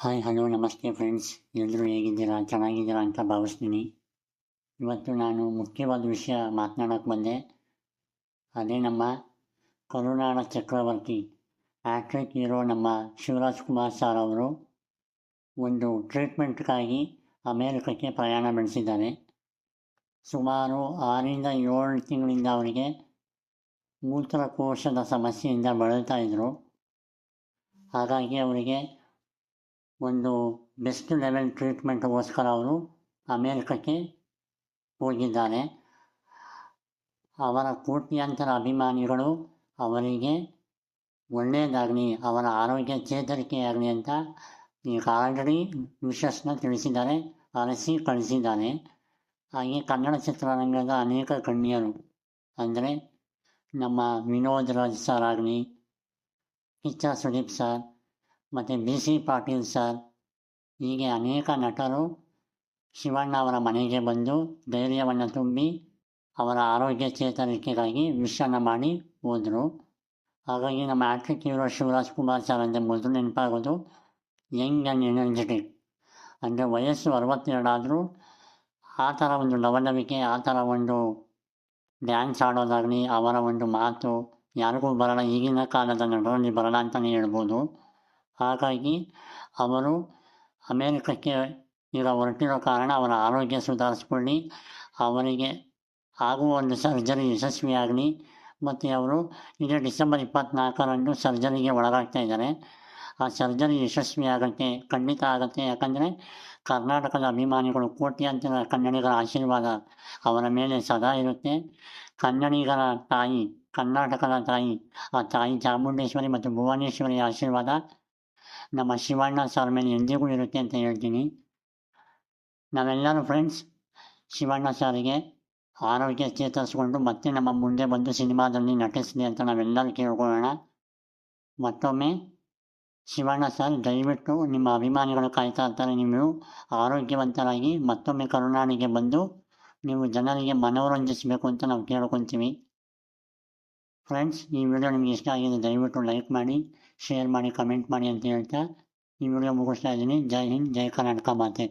Hi hello ನಮಸ್ತೆ friends ಎಲ್ಲರೂ ಹೇಗಿದ್ದೀರಾ? ಚೆನ್ನಾಗಿದ್ದೀರಾ ಅಂತ ಭಾವಿಸ್ತೀನಿ. ಇವತ್ತು ನಾನು ಮುಖ್ಯವಾದ ವಿಷಯ ಮಾತನಾಡೋಕ್ಕೆ ಬಂದೆ. ಅದೇ ನಮ್ಮ ಕರುಣಾಳ ಚಕ್ರವರ್ತಿ. ಆ್ಯಕ್ಟ್ರಿಕ್ ಹೀರೋ ನಮ್ಮ ಶಿವರಾಜ್ ಕುಮಾರ್ ಸರ್ ಅವರು ಒಂದು ಟ್ರೀಟ್ಮೆಂಟ್ಗಾಗಿ ಅಮೇರಿಕಕ್ಕೆ ಪ್ರಯಾಣ ಬೆಳೆಸಿದ್ದಾರೆ. ಸುಮಾರು ಆರರಿಂದ ಏಳು ತಿಂಗಳಿಂದ ಅವರಿಗೆ ಮೂತ್ರಕೋಶದ ಸಮಸ್ಯೆಯಿಂದ ಬಳಲ್ತಾ ಇದ್ದರು ಹಾಗಾಗಿ ಅವರಿಗೆ ಒಂದು ಬೆಸ್ಟ್ ಲೆವೆಲ್ ಟ್ರೀಟ್ಮೆಂಟ್ಗೋಸ್ಕರ ಅವರು ಅಮೇರಿಕಕ್ಕೆ ಹೋಗಿದ್ದಾರೆ. ಅವರ ಕೋಟ್ಯಾಂತರ ಅಭಿಮಾನಿಗಳು ಅವರಿಗೆ ಒಳ್ಳೆಯದಾಗಲಿ, ಅವರ ಆರೋಗ್ಯ ಚೇತರಿಕೆಯಾಗಲಿ ಅಂತ ಈಗ ಆಲ್ರೆಡಿ ವಿಶಸ್ನ ತಿಳಿಸಿದ್ದಾರೆ ಅರಸಿ ಕಳಿಸಿದ್ದಾರೆ. ಹಾಗೆ ಕನ್ನಡ ಚಿತ್ರರಂಗದ ಅನೇಕ ಗಣ್ಯರು, ಅಂದರೆ ನಮ್ಮ ವಿನೋದ್ ರಾಜ್ ಸರ್ ಆಗಲಿ, ಕಿಚ್ಚ ಸುದೀಪ್ ಸರ್ ಮತ್ತು ಬಿ ಸಿ ಪಾಟೀಲ್ ಸರ್ ಹೀಗೆ ಅನೇಕ ನಟರು ಶಿವಣ್ಣ ಅವರ ಮನೆಗೆ ಬಂದು ಧೈರ್ಯವನ್ನು ತುಂಬಿ ಅವರ ಆರೋಗ್ಯ ಚೇತರಿಕೆಗಾಗಿ ವಿಶ್ರಣ ಮಾಡಿ ಹೋದರು. ಹಾಗಾಗಿ ನಮ್ಮ ಆ್ಯಕ್ಟ್ರಿಕ್ ಹೀರೋ ಶಿವರಾಜ್ ಕುಮಾರ್ ಸರ್ ಅಂದರೆ ಮೊದಲು ನೆನಪಾಗೋದು ಯಂಗ್ ಆ್ಯಂಡ್ ಎನರ್ಜೆಟಿಕ್. ಅಂದರೆ ವಯಸ್ಸು ಅರವತ್ತೆರಡಾದರೂ ಆ ಥರ ಒಂದು ಲವಲವಿಕೆ, ಆ ಥರ ಒಂದು ಡ್ಯಾನ್ಸ್ ಆಡೋದಾಗಲಿ, ಅವರ ಒಂದು ಮಾತು ಯಾರಿಗೂ ಬರಲ್ಲ, ಈಗಿನ ಕಾಲದ ನಟರಲ್ಲಿ ಬರಲ್ಲ ಅಂತಲೇ ಹೇಳ್ಬೋದು. ಹಾಗಾಗಿ ಅವರು ಅಮೇರಿಕಕ್ಕೆ ಈಗ ಹೊರಟಿರೋ ಕಾರಣ ಅವರ ಆರೋಗ್ಯ ಸುಧಾರಿಸ್ಕೊಳ್ಳಿ. ಅವರಿಗೆ ಆಗುವ ಒಂದು ಸರ್ಜರಿ ಯಶಸ್ವಿಯಾಗಲಿ ಮತ್ತು ಅವರು ಈಗ ಡಿಸೆಂಬರ್ ಇಪ್ಪತ್ತ್ನಾಲ್ಕರಂದು ಸರ್ಜರಿಗೆ ಒಳಗಾಗ್ತಾ ಇದ್ದಾರೆ. ಆ ಸರ್ಜರಿ ಯಶಸ್ವಿ ಆಗುತ್ತೆ ಖಂಡಿತ ಆಗುತ್ತೆ. ಯಾಕಂದರೆ ಕರ್ನಾಟಕದ ಅಭಿಮಾನಿಗಳು ಕೋಟ್ಯಾಂತರ ಕನ್ನಡಿಗರ ಆಶೀರ್ವಾದ ಅವರ ಮೇಲೆ ಸದಾ ಇರುತ್ತೆ. ಕನ್ನಡಿಗರ ತಾಯಿ, ಕರ್ನಾಟಕದ ತಾಯಿ, ಆ ತಾಯಿ ಚಾಮುಂಡೇಶ್ವರಿ ಮತ್ತು ಭುವನೇಶ್ವರಿ ಆಶೀರ್ವಾದ ನಮ್ಮ ಶಿವಣ್ಣ ಸರ್ ಮೇಲೆ ಎಂದಿಗೂ ಇರುತ್ತೆ ಅಂತ ಹೇಳ್ತೀನಿ ನಾವೆಲ್ಲರೂ ಫ್ರೆಂಡ್ಸ್ ಶಿವಣ್ಣ ಸಾರಿಗೆ ಆರೋಗ್ಯ ಚೇತರಿಸ್ಕೊಂಡು ಮತ್ತೆ ನಮ್ಮ ಮುಂದೆ ಬಂದು ಸಿನಿಮಾದಲ್ಲಿ ನಟಿಸಿದೆ ಅಂತ ನಾವೆಲ್ಲರೂ ಕೇಳ್ಕೊಳ್ಳೋಣ ಮತ್ತೊಮ್ಮೆ ಶಿವಣ್ಣ ಸರ್ ದಯವಿಟ್ಟು ನಿಮ್ಮ ಅಭಿಮಾನಿಗಳು ಕಾಯ್ತಾ ಇರ್ತಾರೆ ನೀವು ಆರೋಗ್ಯವಂತರಾಗಿ ಮತ್ತೊಮ್ಮೆ ಕರುನಾಡಿಗೆ ಬಂದು ನೀವು ಜನರಿಗೆ ಮನೋರಂಜಿಸಬೇಕು ಅಂತ ನಾವು ಕೇಳ್ಕೊತೀವಿ ಫ್ರೆಂಡ್ಸ್ ಈ ವಿಡಿಯೋ ನಿಮಗೆ ಇಷ್ಟ ಆಗಿದೆ, ದಯವಿಟ್ಟು ಲೈಕ್ ಮಾಡಿ ಶೇರ್ ಮಾಡಿ ಕಮೆಂಟ್ ಮಾಡಿ ಅಂತ ಹೇಳ್ತಾ ಈ ವಿಡಿಯೋ ಮುಗಿಸ್ತಾ ಇದ್ದೀನಿ. ಜೈ ಹಿಂದ್, ಜೈ ಕರ್ನಾಟಕ ಮಾತೆ.